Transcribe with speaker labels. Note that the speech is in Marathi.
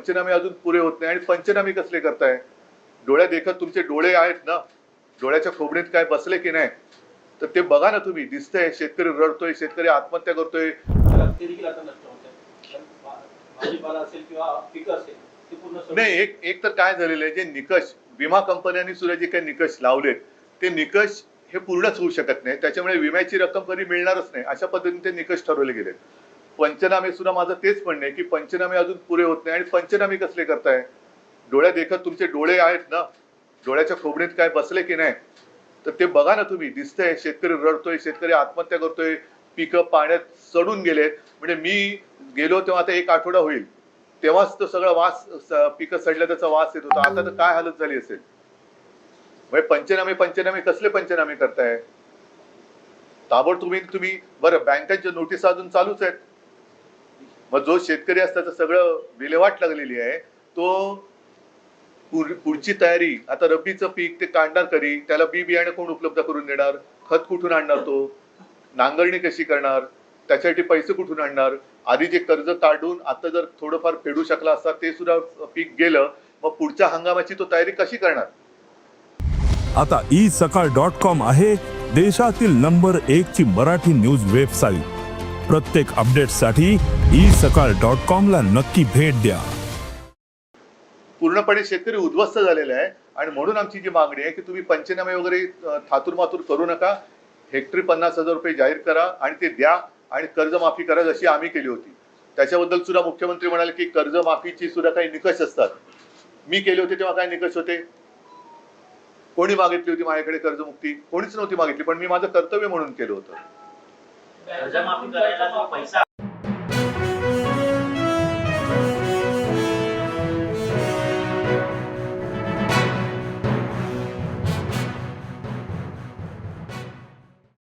Speaker 1: पंचनामे अजून पुरे होत नाही. आणि पंचनामे कसले करताय? डोळ्या देखत तुमचे डोळे आहेत ना? डोळ्याच्या खोबणीत काय बसले की नाही? तर ते बघा ना तुम्ही. दिसतंय शेतकरी रडतोय शेतकरी आत्महत्या करतोय. नाही एक एक तर काय झालेलं आहे जे निकष विमा कंपन्यांनी सुद्धा जे काही निकष लावलेत ते निकष हे पूर्णच होऊ शकत नाही. त्याच्यामुळे विम्याची रक्कम कधी मिळणारच नाही. अशा पद्धतीने ते निकष ठरवले गेलेत. पंचनामे सुद्धा माझं तेच म्हणणं आहे की पंचनामे अजून पुरे होत नाही आणि पंचनामे कसले करताय? डोळ्या देखत तुमचे डोळे आहेत ना? डोळ्याच्या खोबणीत काय बसले की नाही? तर ते बघा ना तुम्ही. दिसतंय शेतकरी रडतोय शेतकरी आत्महत्या करतोय पिकं पाण्यात सडून गेले म्हणजे मी गेलो तेव्हा आता एक आठवडा होईल. तेव्हाच तो सगळा वास पिकं सडल्या त्याचा वास येत होता. आता तर काय हालत झाली असेल? म्हणजे पंचनामे पंचनामे कसले पंचनामे करताय? ताबड तुम्ही तुम्ही बरं बँकांच्या नोटीस अजून चालूच आहेत. मग जो शेतकरी असता तर सगळं विल्हेवाट लागलेली आहे. तो पुढची तयारी आता रब्बीचं पीक ते काढणार कधी त्याला बी बियाणं कोण उपलब्ध करून देणार? खत कुठून आणणार तो? नांगरणी कशी करणार? त्याच्यासाठी पैसे कुठून आणणार? आधी जे कर्ज काढून आता जर थोडंफार फेडू शकला असता ते सुद्धा पीक गेलं मग पुढच्या हंगामाची तो तयारी कशी करणार?
Speaker 2: आता ई सकाळ डॉट कॉम आहे देशातील नंबर एक ची मराठी न्यूज वेबसाईट. प्रत्येक अपडेटसाठी ई सकाळ डॉट कॉम ला नक्की भेट द्या.
Speaker 1: पूर्णपणे शेतकरी उद्ध्वस्त झालेला आहे आणि म्हणून आमची जी मागणी आहे की तुम्ही पंचनामे वगैरे अ, थातूरमातूर करू नका. हेक्टरी पन्नास हजार रुपये जाहीर करा आणि ते द्या आणि कर्जमाफी करा जशी आम्ही केली होती. त्याच्याबद्दल सुद्धा मुख्यमंत्री म्हणाले की कर्जमाफीची सुद्धा काही निकष असतात. मी केले होते तेव्हा काय निकष होते? कोणी मागितली होती माझ्याकडे कर्जमुक्ती? कोणीच नव्हती मागितली पण मी माझं कर्तव्य म्हणून केलं होतं.
Speaker 3: कर्जमाफी करायला जो पैसा